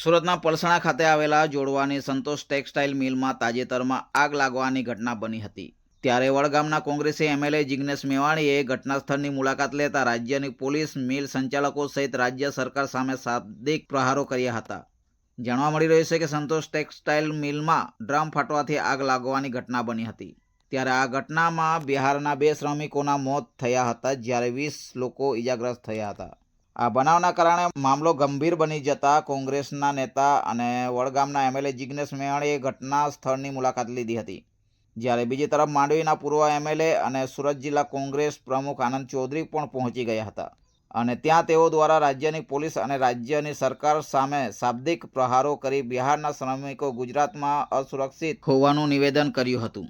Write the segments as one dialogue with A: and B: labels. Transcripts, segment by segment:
A: સુરતના પલસાણા ખાતે આવેલા જોડવાની સંતોષ ટેક્સટાઇલ મિલમાં તાજેતરમાં આગ લાગવાની ઘટના બની હતી. ત્યારે વડગામના કોંગ્રેસી એમએલએ જિગ્નેશ મેવાણીએ ઘટના સ્થળની મુલાકાત લેતા રાજ્યની પોલીસ મિલ સંચાલકો સહિત રાજ્ય સરકાર સામે શાબ્દિક પ્રહારો કર્યા હતા. જાણવા મળી રહ્યું છે કે સંતોષ ટેક્સટાઇલ મિલમાં ડ્રમ ફાટવાથી આગ લાગવાની ઘટના બની હતી. ત્યારે આ ઘટનામાં બિહારના બે શ્રમિકોના મોત થયા હતા, જ્યારે વીસ લોકો ઇજાગ્રસ્ત થયા હતા. આ બનાવના કારણે મામલો ગંભીર બની જતા કોંગ્રેસના નેતા અને વડગામના એમએલએ જિગ્નેશ મેવાણીએ ઘટના સ્થળની મુલાકાત લીધી હતી. જ્યારે બીજી તરફ માંડવીના પૂર્વ એમએલએ અને સુરત જિલ્લા કોંગ્રેસ પ્રમુખ આનંદ ચૌધરી પણ પહોંચી ગયા હતા. અને ત્યાં તેઓ દ્વારા રાજ્યની પોલીસ અને રાજ્યની સરકાર સામે શાબ્દિક પ્રહારો કરી બિહારના શ્રમિકો ગુજરાતમાં અસુરક્ષિત હોવાનું નિવેદન કર્યું હતું.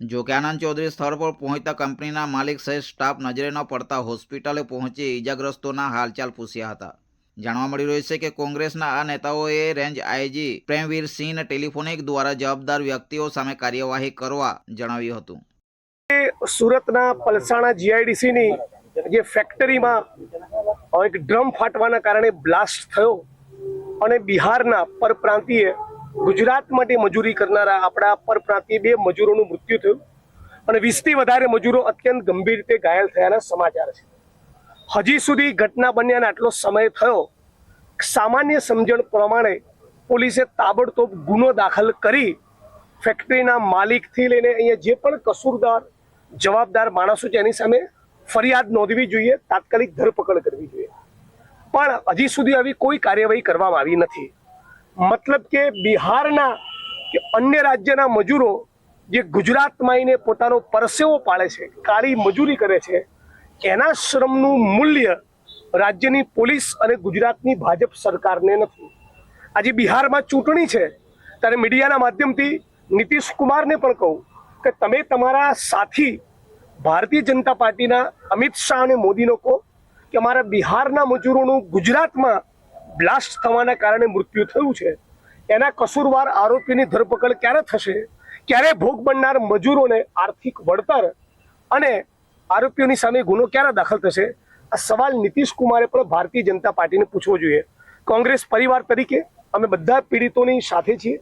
A: જો કે આનંદ ચૌધરી સ્થળ પર પહોંચતા કંપનીના માલિક સહિત સ્ટાફ નજરે ન પડતા હોસ્પિટલે પહોંચી ઇજાગ્રસ્તોના હાલચાલ પૂછ્યા હતા. જાણવા મળી રહ્યું છે કે કોંગ્રેસના આ નેતાઓએ રેન્જ આઈજી પ્રેમવીર સિંહને ટેલિફોનિક દ્વારા જવાબદાર વ્યક્તિઓ સામે કાર્યવાહી કરવા જણાવ્યું હતું.
B: સુરતના પલસાણા જીઆઈડીસીની જે ફેક્ટરીમાં એક ડ્રમ ફાટવાના કારણે બ્લાસ્ટ થયો અને બિહારના પરપ્રાંતીય ગુજરાત માટે મજૂરી કરનારા આપણા પરપ્રાંતીય બે મજૂરોનું મૃત્યુ થયું અને વીસથી વધારે મજૂરો અત્યંત ગંભીર રીતે ઘાયલ થયાના સમાચાર છે. હજી સુધી ઘટના બન્યાને આટલો સમય થયો, સામાન્ય સમજણ પ્રમાણે પોલીસે તાબડતોબ ગુનો દાખલ કરી ફેક્ટરીના માલિકથી લઈને અહીંયા જે પણ કસૂરદાર, જવાબદાર માણસો છે એની સામે ફરિયાદ નોંધવી જોઈએ, તાત્કાલિક ધરપકડ કરવી જોઈએ. પણ હજી સુધી આવી કોઈ કાર્યવાહી કરવામાં આવી નથી. મતલબ કે બિહારના કે અન્ય રાજ્યના મજૂરો જે ગુજરાતમાં આવીને પોતાનો પરસેવો પાડે છે, કાળી મજૂરી કરે છે, એના શ્રમનું મૂલ્ય રાજ્યની પોલીસ અને ગુજરાતની ભાજપ સરકારને નથી. આજે બિહારમાં ચૂંટણી છે, ત્યારે મીડિયાના માધ્યમથી નીતિશ કુમારને પણ કહું કે તમે તમારા સાથી ભારતીય જનતા પાર્ટીના અમિત શાહ અને મોદીનો કહો કે અમારા બિહારના મજૂરોનું ગુજરાતમાં બ્લાસ્ટ થવાના કારણે મૃત્યુ થયું છે. એના કસૂરવાર આરોપીની ધરપકડ ક્યારે થશે? ક્યારે ભોગ બનનાર મજૂરોને આર્થિક વળતર અને આરોપીઓની સામે ગુનો ક્યારે દાખલ થશે? આ સવાલ નીતિશ કુમારે પણ ભારતીય જનતા પાર્ટીને પૂછવો જોઈએ. કોંગ્રેસ પરિવાર તરીકે અમે બધા પીડિતોની સાથે છીએ.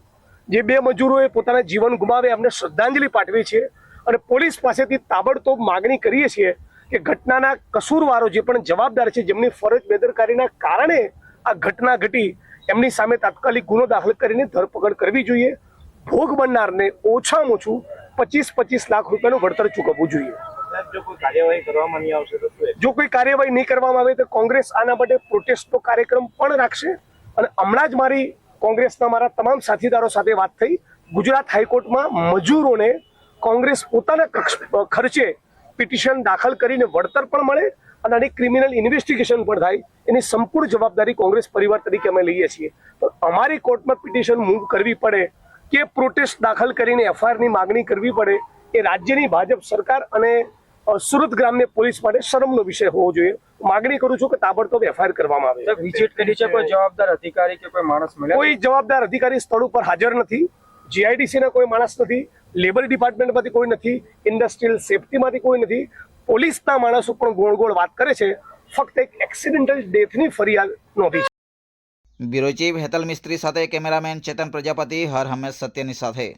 B: જે બે મજૂરોએ પોતાના જીવન ગુમાવે એમને શ્રદ્ધાંજલિ પાઠવી છે અને પોલીસ પાસેથી તાબડતોબ માગણી કરીએ છીએ કે ઘટનાના કસૂરવારો જે પણ જવાબદાર છે, જેમની ફરજ બેદરકારીના કારણે આ ઘટના ઘટી એમની સામે તાત્કાલિક ગુનો દાખલ કરીને ધરપકડ કરવી જોઈએ. ભોગ બનનારને ઓછામાં ઓછું પચીસ પચીસ લાખ રૂપિયાનું વળતર ચૂકવવું જોઈએ.
C: જો કોઈ કાર્યવાહી નહીં
B: કરવામાં આવે તો કોંગ્રેસ આના માટે પ્રોટેસ્ટનો કાર્યક્રમ પણ રાખશે. અને હમણાં જ મારી કોંગ્રેસના મારા તમામ સાથીદારો સાથે વાત થઈ. ગુજરાત હાઈકોર્ટમાં મજૂરોને કોંગ્રેસ પોતાના કક્ષ- ખર્ચે પિટિશન દાખલ કરીને વળતર પણ મળે અને આની ક્રિમિનલ ઇન્વેસ્ટિગેશન પણ થાય. એની સંપૂર્ણ જવાબદારી કોંગ્રેસ પરિવાર તરીકે અમે લઈએ છીએ. તો અમારી કોર્ટમાં પિટિશન મૂવ કરવી પડે કે પ્રોટેસ્ટ દાખલ કરીને એફઆઈઆરની માગણી કરવી પડે એ રાજ્યની ભાજપ સરકાર અને સુરત ગ્રામ્ય પોલીસ માટે શરમનો વિષય હોવો જોઈએ. માગણી કરું છું કે તાબડતોબ એફઆઈઆર કરવામાં આવે.
C: વિઝિટ કરી છે કોઈ જવાબદાર અધિકારી કે કોઈ માણસ મળ્યા
B: કોઈ જવાબદાર અધિકારી સ્થળ ઉપર હાજર નથી. જીઆઈડીસી ના કોઈ માણસ નથી. લેબર ડિપાર્ટમેન્ટમાંથી કોઈ નથી. ઇન્ડસ્ટ્રીયલ સેફટીમાંથી કોઈ નથી. પોલીસના માણસો પણ ગોળ ગોળ વાત કરે છે. ફક્ત એક એક્સિડેન્ટલ ડેથની ફરિયાદ નોંધી છે.
A: બ્યુરો ચીફ હેતલ મિસ્ત્રી સાથે કેમેરામેન ચેતન પ્રજાપતિ, હર હંમેશ સત્યની સાથે.